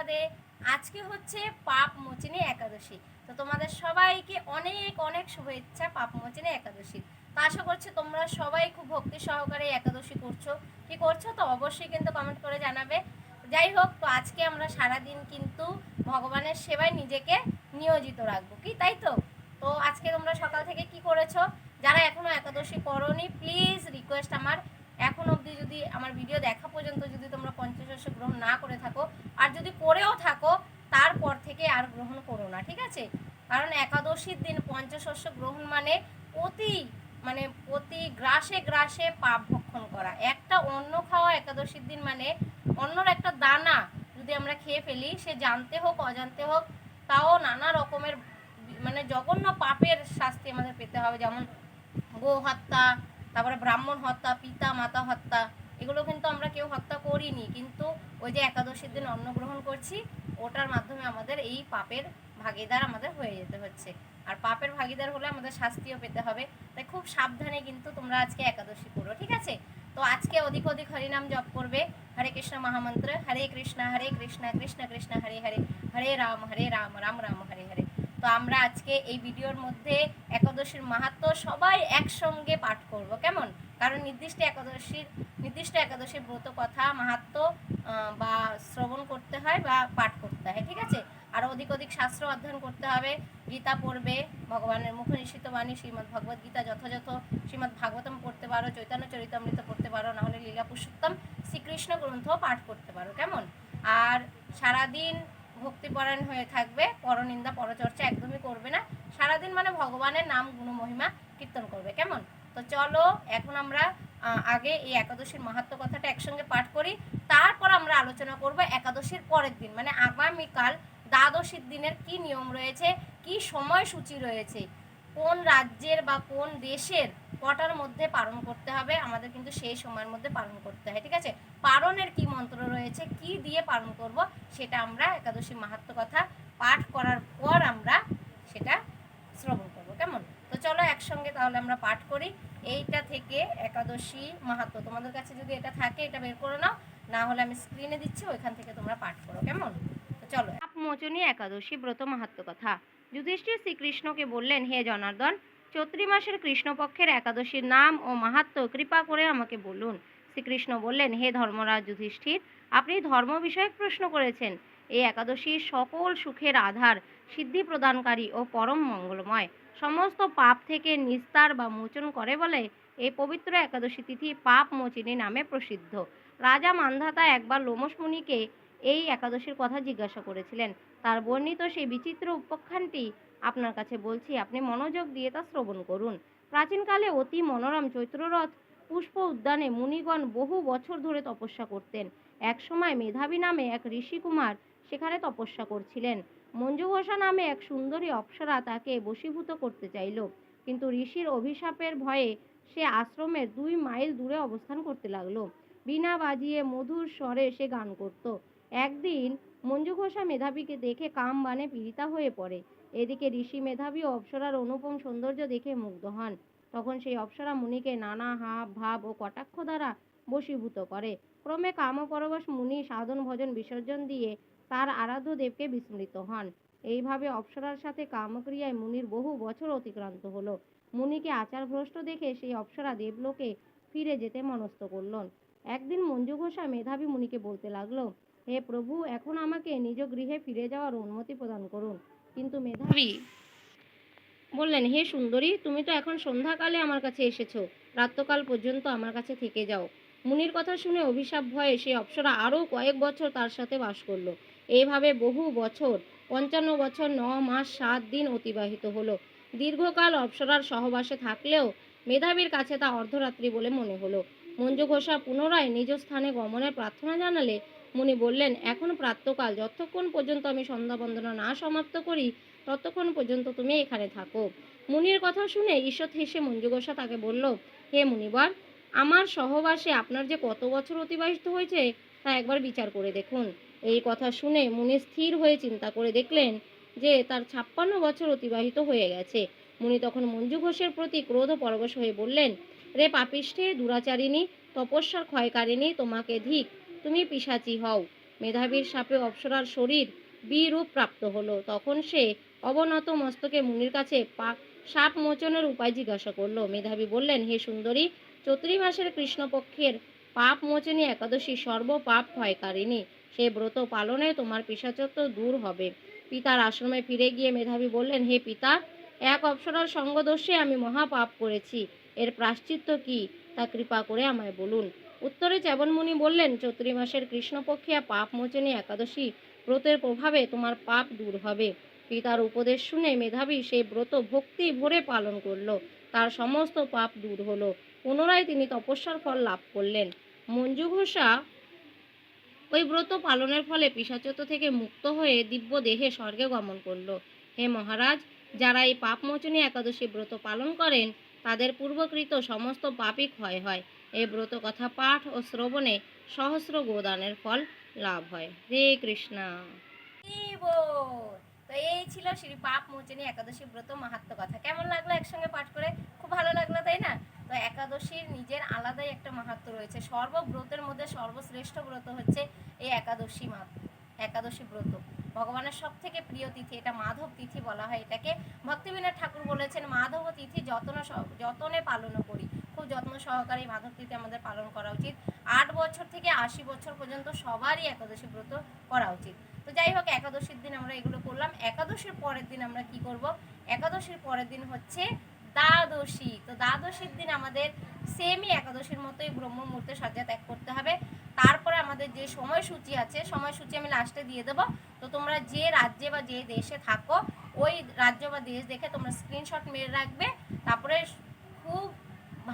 রাধে আজকে হচ্ছে পাপ মোচনী একাদশী। তো তোমাদের সবাইকে অনেক অনেক শুভেচ্ছা পাপ মোচনী একাদশী। তো আশা করছি তোমরা সবাই খুব ভক্তি সহকারে একাদশী করছ। কি করছ? তো অবশ্যই কিন্তু কমেন্ট করে জানাবে। যাই হোক, তো আজকে আমরা সারাদিন কিন্তু ভগবানের সেবায় নিজেকে নিয়োজিত রাখব। কি? তাই তো? তো আজকে তোমরা সকাল থেকে কি করেছ যারা এখনও একাদশী করনি প্লিজ রিকোয়েস্ট আমার এখন অবধি যদি আমার ভিডিও দেখা পর্যন্ত যদি তোমরা পঞ্চশস্য গ্রহণ না করে থাকো আর যদি করেও থাকো তারপর থেকে আর গ্রহণ করো না ঠিক আছে কারণ একাদশীর দিন পঞ্চশস্য গ্রহণ মানে প্রতি মানে প্রতি গ্রাসে গ্রাসে পাপ ভক্ষণ করা। একটা অন্ন খাওয়া একাদশীর দিন মানে অন্যর একটা দানা যদি আমরা খেয়ে ফেলি, সে জানতে হোক, অজান্তে হোক, তাও নানা রকমের মানে জঘন্য পাপের শাস্তি আমাদের পেতে হবে। যেমন গো হত্যা, তারপরে ব্রাহ্মণ হত্যা, পিতা মাতা হত্যা, এগুলো কিন্তু আমরা কেউ হত্যা করিনি। কিন্তু ওই যে একাদশীর দিন অন্ন গ্রহণ করছি, ওটার মাধ্যমে আমাদের এই পাপের ভাগিদার আমাদের হয়ে যেতে হচ্ছে। আর পাপের ভাগিদার হলে আমাদের শাস্তিও পেতে হবে। তাই খুব সাবধানে কিন্তু তোমরা আজকে একাদশী করো, ঠিক আছে? তো আজকে অধিক অধিক হরিনাম জপ করবে। হরে কৃষ্ণ মহামন্ত্র, হরে কৃষ্ণ হরে কৃষ্ণ কৃষ্ণ কৃষ্ণ, হরে হরে হরে রাম হরে রাম রাম রাম, হরে হরে। তো আমরা আজকে এই ভিডিওর মধ্যে একাদশীর মাহাত্ম সবাই একসঙ্গে পাঠ করব, কেমন? কারণ নির্দিষ্ট একাদশীর নির্দিষ্ট একাদশীর ব্রত কথা, মাহাত্ম বা শ্রবণ করতে হয় বা পাঠ করতে হয়, ঠিক আছে? অধিক অধিক শাস্ত্র অধ্যয়ন করতে হবে। গীতা পড়বে, ভগবানের মুখ নিশ্চিত বাণী, শ্রীমদ্ ভগবদ গীতা যথাযথ। শ্রীমদ্ ভাগবতম পড়তে পারো, চৈতন্য চরিতামৃত পড়তে পারো নাহলে লীলা পুরুষোত্তম শ্রীকৃষ্ণ গ্রন্থ পাঠ করতে পারো, কেমন? আর সারাদিন ভক্তিপরায়ণ হয়ে থাকবে, পরনিন্দা, পরচর্চা একদমই করবে না। সারাদিন মানে ভগবানের নাম গুণ মহিমা কীর্তন করবে, কেমন? তো চলো, এখন আমরা আগে এই একাদশীর মাহাত্ম কথাটা একসঙ্গে পাঠ করি। তারপর আমরা আলোচনা করব একাদশীর পরের দিন মানে আগামীকাল দ্বাদশীর দিনের কি নিয়ম রয়েছে? কি সময়সূচি রয়েছে? কোন রাজ্যের বা কোন দেশের কটার মধ্যে পালন করতে হবে? আমাদের কিন্তু সেই সময়ের মধ্যে পালন করতে হয়, ঠিক আছে? পালনের কি মন্ত্র রয়েছে? কি দিয়ে পালন করব? সেটা আমরা একাদশী মাহাত্ম কথা পাঠ করার পর আমরা সেটা শ্রবণ করব, কেমন? তো চলো একসঙ্গে তাহলে আমরা পাঠ করি। এইটা থেকে একাদশী মাহাত্ম তোমাদের কাছে যদি এটা থাকে, এটা বের করে নাও। না হলে আমি স্ক্রিনে দিচ্ছি, ওইখান থেকে তোমরা পাঠ করো, কেমন? তো চলো মোচনী একাদশী ব্রত মাহাত্ম কথা। যুধিষ্ঠির শ্রীকৃষ্ণকে বললেন, হে জনার্দন, চৈত্রী মাসের কৃষ্ণপক্ষের একাদশীর নাম ও মাহাত্ম কৃপা করে আমাকে বলুন। শ্রীকৃষ্ণ বললেন, হে ধর্মরাজ যুধিষ্ঠির, আপনি ধর্ম বিষয়ক প্রশ্ন করেছেন। এই একাদশী সকল সুখের আধার, সিদ্ধি প্রদানকারী ও পরম মঙ্গলময়। সমস্ত পাপ থেকে নিস্তার বা মোচন করে বলে এই পবিত্র একাদশী তিথি পাপ মোচিনী নামে প্রসিদ্ধ। রাজা মান্ধাতা একবার লোমস মুনিকে এই একাদশীর কথা জিজ্ঞাসা করেছিলেন। তার বর্ণিত সেই বিচিত্র উপাখ্যানটি আপনার কাছে বলছি, আপনি মনোযোগ দিয়ে তা শ্রবণ করুন। প্রাচীনকালে অতি মনোরম চৈত্ররথ, পুষ্প উদ্যানে মুনিগণ বহু বছর ধরে তপস্যা করতেন। এক সময় মেধাবী নামে এক ঋষিকুমার সেখানে তপস্যা করছিলেন। মঞ্জু নামে এক সুন্দরী অপ্সরা তাকে বশীভূত করতে চাইল। কিন্তু ঋষির অভিশাপের ভয়ে সে আশ্রমের দুই মাইল দূরে অবস্থান করতে লাগল। বীণা বাজিয়ে মধুর স্বরে সে গান করত। একদিন মঞ্জু ঘোষা মেধাবীকে দেখে কাম বানে পীড়িতা হয়ে পড়ে। এদিকে ঋষি মেধাবী ও অপ্সরার অনুপম সৌন্দর্য দেখে মুগ্ধ হন। তখন সেই অপ্সরা মুনিকে নানা হাব, ভাব ও কটাক্ষ দ্বারা বশীভূত করে। ক্রমে কামপরবশ মুনি সাধন ভজন বিসর্জন দিয়ে তার আরাধ্য দেবকে বিস্মৃত হন। এইভাবে অপ্সরার সাথে কামক্রিয়ায় মুনির বহু বছর অতিক্রান্ত হলো। মুনিকে আচার ভ্রষ্ট দেখে সেই অপ্সরা দেবলোকে ফিরে যেতে মনস্থ করলেন। একদিন মঞ্জু ঘোষা মেধাবী মুনিকে বলতে লাগল হে প্রভু, এখন আমাকে নিজ গৃহে ফিরে যাওয়ার অনুমতি প্রদান করুন। কিন্তু মেধাবী বললেন, হে সুন্দরী, তুমি তো এখন সন্ধ্যাকালে আমার কাছে এসেছ। রাত্রকাল পর্যন্ত আমার কাছে থেকে যাও। মুনির কথা শুনে অভিশাপ ভয়ে সে অপ্সরা আরও কয়েক বছর তার সাথে বাস করল। এইভাবে বহু বছর, পঞ্চান্ন বছর, ন মাস, সাত দিন অতিবাহিত হলো। দীর্ঘকাল অপ্সরার সহবাসে থাকলেও মেধাবীর কাছে তা অর্ধরাত্রি বলে মনে হলো। মঞ্জু ঘোষা পুনরায় নিজ স্থানে গমনের প্রার্থনা জানালে মুনি বললেন, এখন প্রাতকাল, যতক্ষণ পর্যন্ত আমি সন্ধ্যা বন্দনা না সমাপ্ত করি, ততক্ষণ পর্যন্ত তুমি এখানে থাকো। মুনির কথা শুনে ঈষৎ হেসে মঞ্জু ঘোষা তাকে বলল, হে মুনিবার, আমার সহবাসে আপনার যে কত বছর অতিবাহিত হয়েছে, তা একবার বিচার করে দেখুন। এই কথা শুনে মুনি স্থির হয়ে চিন্তা করে দেখলেন যে তার ছাপ্পান্ন বছর অতিবাহিত হয়ে গেছে। মুনি তখন মঞ্জু ঘোষের প্রতি ক্রোধ পরবশ হয়ে বললেন, রে পাপিষ্ঠে, দুরাচারিণী, তপস্যার ক্ষয়কারিণী, তোমাকে ধিক তুমি পিসাচি হও। মেধাবীর সাপে অপ্সরার শরীর বিরূপ প্রাপ্ত হলো। তখন সে অবনত মস্তকে মুনির কাছে পা সাপ মোচনের উপায় জিজ্ঞাসা করল। মেধাবী বললেন, হে সুন্দরী, চৈত্রী মাসের কৃষ্ণপক্ষের পাপ মোচনী একাদশী সর্বপাপ ক্ষয়কারিণী। সে ব্রত পালনে তোমার পিসাচত্ব দূর হবে। পিতার আশ্রমে ফিরে গিয়ে মেধাবী বললেন, হে পিতা, এক অপ্সরার সঙ্গদোষে আমি মহাপাপ করেছি। এর প্রাশ্চিত্য কি? তা কৃপা করে আমায় বলুন। উত্তরে চ্যবনমুনি বললেন, চৈত্রী মাসের কৃষ্ণপক্ষিয়া পাপ মোচনী একাদশী ব্রতের প্রভাবে তোমার পাপ দূর হবে পিতার উপদেশ শুনে মেধাবী সেই ব্রত ভক্তি ভরে পালন করল। তার সমস্ত পাপ দূর হলো। পুনরায় তিনি তপস্যার ফল লাভ করলেন। মঞ্জু ঘোষা ওই ব্রত পালনের ফলে পিসাচত্ব থেকে মুক্ত হয়ে দিব্য দেহে স্বর্গে গমন করল। হে মহারাজ, যারা এই পাপমোচনী একাদশী ব্রত পালন করেন, তাদের পূর্বকৃত সমস্ত পাপই ক্ষয় হয়। এই ব্রত কথা পাঠ ও শ্রবণে সহস্র গোদানের ফল লাভ হয়। হে কৃষ্ণা? তো এই ছিল শ্রী পাপ মোচনী একাদশী ব্রত মাহাত্ম কথা। কেমন লাগল একসঙ্গে পাঠ করে? খুব ভালো লাগল, তাই না? তো একাদশীর নিজের আলাদাই একটা মাহাত্ম রয়েছে। সর্বব্রতের মধ্যে সর্বশ্রেষ্ঠ ব্রত হচ্ছে এই একাদশী মা একাদশী ব্রত। ভগবানের সব থেকে প্রিয় তিথি, এটা মাধব তিথি বলা হয় এটাকে। ভক্তিবিনোদ ঠাকুর বলেছেন, মাধব তিথি যত্ন যতনে পালন করি। যত্ন সহকারে মাধব আমাদের পালন করা উচিত। আট বছর থেকে আশি বছর পর্যন্ত সবারই একাদশী ব্রত করা উচিত। তো যাই হোক, একাদশীর দিন আমরা এগুলো করলাম। একাদশীর পরের দিন আমরা কি করব? একাদশীর পরের দিন হচ্ছে দ্বাদশী। তো দ্বাদশীর দিন আমাদের সেমই একাদশীর মতোই ব্রহ্ম মুহূর্তে সজ্জা ত্যাগ করতে হবে। তারপরে আমাদের যে সময়সূচি আছে, সময়সূচি আমি লাস্টে দিয়ে দেবো। তো তোমরা যে রাজ্যে বা যে দেশে থাকো, ওই রাজ্য বা দেশ দেখে তোমরা স্ক্রিনশট মেরে রাখবে। তারপরে খুব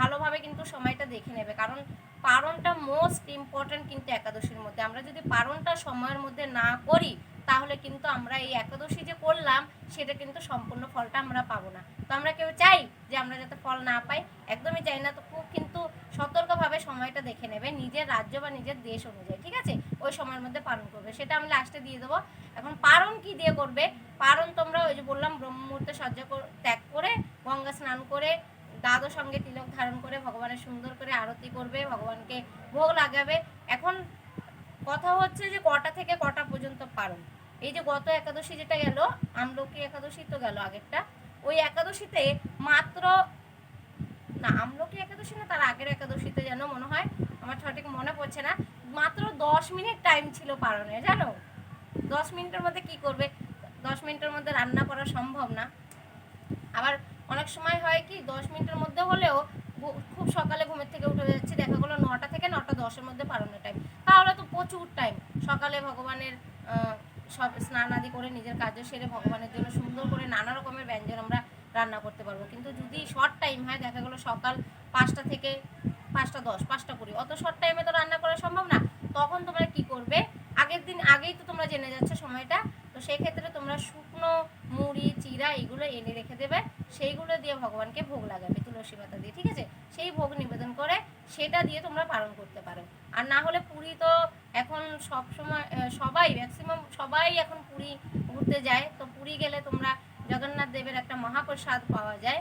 ভালোভাবে কিন্তু সময়টা দেখে নেবে। কারণ পারণটা মোস্ট ইম্পর্ট্যান্ট কিন্তু একাদশীর মধ্যে। আমরা যদি পারণটা সময়ের মধ্যে না করি, তাহলে কিন্তু আমরা এই একাদশী যে করলাম, সেটা কিন্তু সম্পূর্ণ ফলটা আমরা পাবো না। তো আমরা কেউ চাই যে আমরা যাতে ফল না পাই, একদমই চাই না। তো খুব কিন্তু সতর্কভাবে সময়টা দেখে নেবে নিজের রাজ্য বা নিজের দেশ অনুযায়ী, ঠিক আছে? ওই সময়ের মধ্যে পালন করবে। সেটা আমি লাস্টে দিয়ে দেবো। এখন পারণ কি দিয়ে করবে? পারণ তোমরা ওই যে বললাম ব্রহ্ম মুহূর্তে ত্যাগ করে, গঙ্গা স্নান করে দাদো সঙ্গে তিলক ধারণ করে ভগবানের সুন্দর করে আরতি করবে, ভগবানকে ভোগ লাগাবে। এখন কথা হচ্ছে যে কটা থেকে কটা পর্যন্ত পারণ এই যে গত একাদশী যেটা গেল, আমলকি একাদশী তো গেল আগেরটা, ওই একাদশীতে মাত্র না, আমলকি একাদশী না, তার আগের একাদশীতে যেন মনে হয়, আমার সঠিক মনে পড়ছে না, মাত্র দশ মিনিট টাইম ছিল পারণে, জানো? দশ মিনিটের মধ্যে কি করবে? দশ মিনিটের মধ্যে রান্না করা সম্ভব না। আবার অনেক সময় হয় কি, দশ মিনিটের মধ্যে হলেও খুব সকালে ঘুমের থেকে উঠে যাচ্ছি। দেখা গেলো নটা থেকে নটা দশের মধ্যে পারণের টাইম তাহলে তো প্রচুর টাইম সকালে ভগবানের সব স্নান আদি করে নিজের কাজ সেরে ভগবানের জন্য সুন্দর করে নানা রকমের ব্যঞ্জন আমরা রান্না করতে পারব। কিন্তু যদি শর্ট টাইম হয়, দেখা গেলো সকাল পাঁচটা থেকে পাঁচটা দশ পাঁচটা কুড়ি অত শর্ট টাইমে তো রান্না করা সম্ভব না তখন তোমরা কি করবে আগের দিন আগেই তো তোমরা জেনে যাচ্ছে সময়টা তো সেই ক্ষেত্রে তোমরা শুকনো মুড়ি, চিরা এগুলো এনে রেখে দেবে। সেইগুলো দিয়ে ভগবানকে ভোগ লাগাবে, তুলসী পাতা দিয়ে, ঠিক আছে? সেই ভোগ নিবেদন করে সেটা দিয়ে তোমরা পালন করতে পারো। আর না হলে পুরী তো এখন সব সময় সবাই ম্যাক্সিমাম সবাই এখন পুরী ঘুরতে যায়। তো পুরী গেলে তোমরা জগন্নাথ দেবের একটা মহাপ্রসাদ পাওয়া যায়।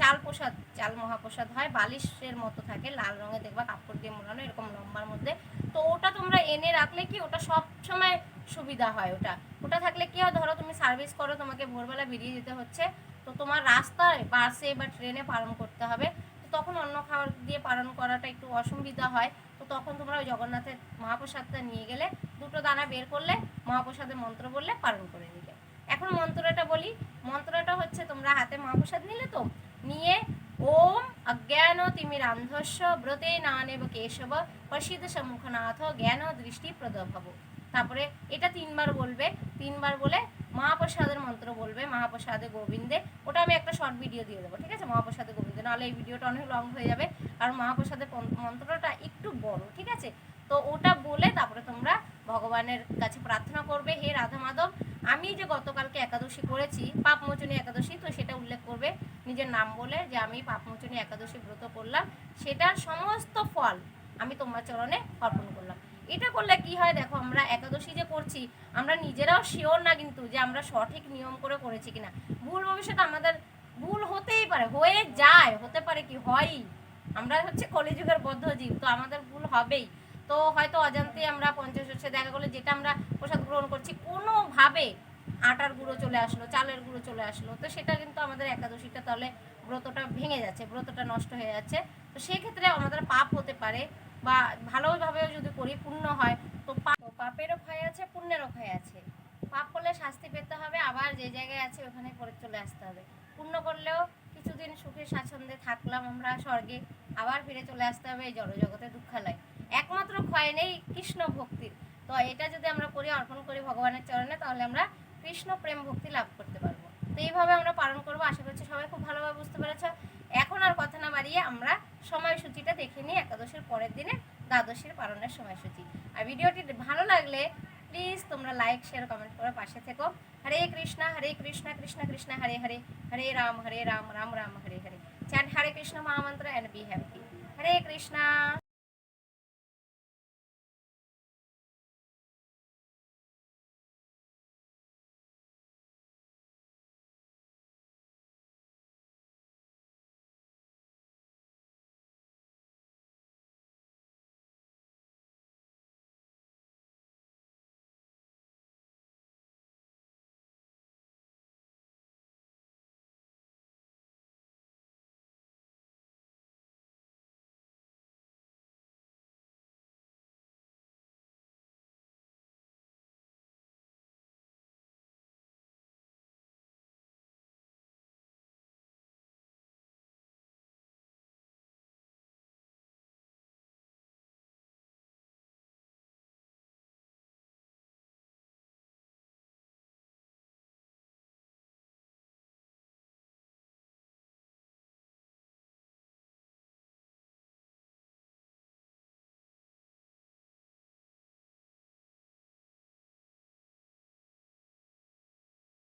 চাল প্রসাদ, চাল মহাপ্রসাদ হয়। বালিশের মতো থাকে, লাল রঙে দেখবা, কাপড় দিয়ে মোড়ানো, এরকম লম্বার মধ্যে। তো ওটা তোমরা এনে রাখলে কি, ওটা সব সময় সুবিধা হয় ওটা। ওটা থাকলে কি হয়, ধরো তুমি সার্ভিস করো, তোমাকে ভোরবেলা বেরিয়ে যেতে হচ্ছে, তো তোমার রাস্তায় বাসে বা ট্রেনে পালন করতে হবে, তো তখন অন্য খাবার দিয়ে পালন করাটা একটু অসুবিধা হয়, তো তখন তোমরা ওই জগন্নাথের মহাপ্রসাদটা নিয়ে গেলে, দুটো দানা বের করলে মহাপ্রসাদের মন্ত্র বললে পালন করে নিলে। এখন মন্ত্রটা বলি, মন্ত্রটা হচ্ছে তোমরা হাতে মহাপ্রসাদ নিলে তো, নিয়ে ওম অজ্ঞান তিমিরান্ধস্য ব্রতে নানেব কেশব প্রসিদ্ধ সম্মুখনাথ জ্ঞান দৃষ্টি প্রদভব। তারপরে এটা তিনবার বলবে, তিনবার বলে মহাপ্রসাদের মন্ত্র বলবে, মহাপ্রসাদে গোবিন্দে। ওটা আমি একটা শর্ট ভিডিও দিয়ে দেবো, ঠিক আছে? মহাপ্রসাদে গোবিন্দে। নাহলে এই ভিডিওটা অনেক লং হয়ে যাবে, কারণ মহাপ্রসাদের মন্ত্রটা একটু বড়, ঠিক আছে? তো ওটা বলে তারপরে তোমরা ভগবানের কাছে প্রার্থনা করবে, হে রাধা মাধব। আমি যে গতকালকে একাদশী করেছি, পাপমোচনী একাদশী, তো সেটা উল্লেখ করবে, নিজের নাম বলে যে আমি পাপমোচনী একাদশী ব্রত করলাম। সেটার সমস্ত ফল আমি তোমার চরণে অর্পণ এটা করলে কি হয় দেখো, আমরা একাদশী যে করছি আমরা নিজেরাও শিওর না কিন্তু যে আমরা সঠিক নিয়ম করে করেছি কিনা। ভুল ভবিষ্যতে আমাদের ভুল হতেই পারে, হয়ে যায়, হতে পারে কি, হয়ই। আমরা হচ্ছে কলিযুগের বদ্ধ জীব তো আমাদের ভুল হবেই। তো হয়তো অজান্তে আমরা পঞ্চাশ হচ্ছে দেখা গেলো, যেটা আমরা প্রসাদ গ্রহণ করছি, কোনোভাবে আটার গুঁড়ো চলে আসলো, চালের গুঁড়ো চলে আসলো, তো সেটা কিন্তু আমাদের একাদশীটা তাহলে ব্রতটা ভেঙে যাচ্ছে, ব্রতটা নষ্ট হয়ে যাচ্ছে। তো সেক্ষেত্রে আমাদের পাপ হতে পারে বা ভালোভাবেও যদি পুণ্য হয়, তো পাপেরও ভয় আছে, পুণ্যেরও ভয় আছে। পাপ করলে শাস্তি পেতে হবে, আবার যে জায়গায় আছে ওখানে করে চলে আসতে হবে। পুণ্য করলেও কিছুদিন সুখে স্বাচ্ছন্দ্যে থাকলাম আমরা স্বর্গে, আবার ফিরে চলে আসতে হবে এই জড়জগতে দুঃখালয়। একমাত্র ক্ষয় নেই কৃষ্ণ ভক্তির তো এটা যদি আমরা করি, অর্পণ করি ভগবানের চরণে, তাহলে আমরা কৃষ্ণ প্রেম ভক্তি লাভ করতে পারব। তো এইভাবে আমরা পালন করব, আশা করছি সবাই খুব ভালোভাবে বুঝতে পেরেছ। এখন আর কথা না বাড়িয়ে আমরা সময়সূচিটা দেখে নিই একাদশের পরের দিনে দ্বাদশের পালনের সময়সূচি। আর ভিডিওটি ভালো লাগলে প্লিজ তোমরা লাইক শেয়ার কমেন্ট করে পাশে থেকো। হরে কৃষ্ণ হরে কৃষ্ণ কৃষ্ণ কৃষ্ণ, হরে হরে হরে রাম হরে রাম রাম রাম, হরে হরে। চ্যান্ট হরে কৃষ্ণ মহামন্ত্র and be happy Hare Krishna.